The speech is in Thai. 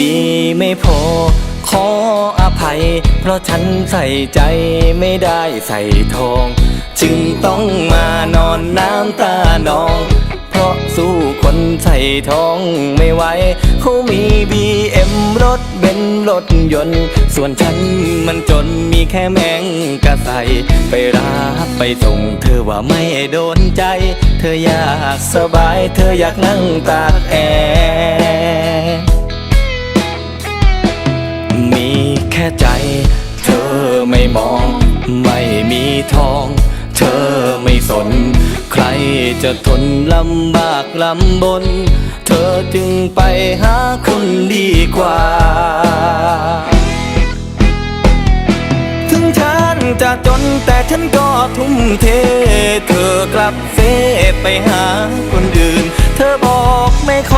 ดีไม่พอ ขออภัย เพราะฉันใส่ใจไม่ได้ใส่ทอง จึงต้องมานอนน้ำตานอง เพราะสู้คนใส่ทองไม่ไหวเขามีบีเอ็มรถเบนซ์รถยนต์ ส่วนฉันมันจนมีแค่แมงกะใสไปรับไปส่งเธอว่าไม่โดนใจ เธออยากสบายเธออยากนั่งตากแอร์ ค่ใจ เธอไม่มอง ไม่มีทอง เธอไม่สน ใครจะทนลำบากลำบน เธอจึงไปหาคนดีกว่า ถึงฉันจะจนแต่ฉันก็ทุ่มเท เธอกลับเซไปหาคนอื่น เธอบอกไม่ขอ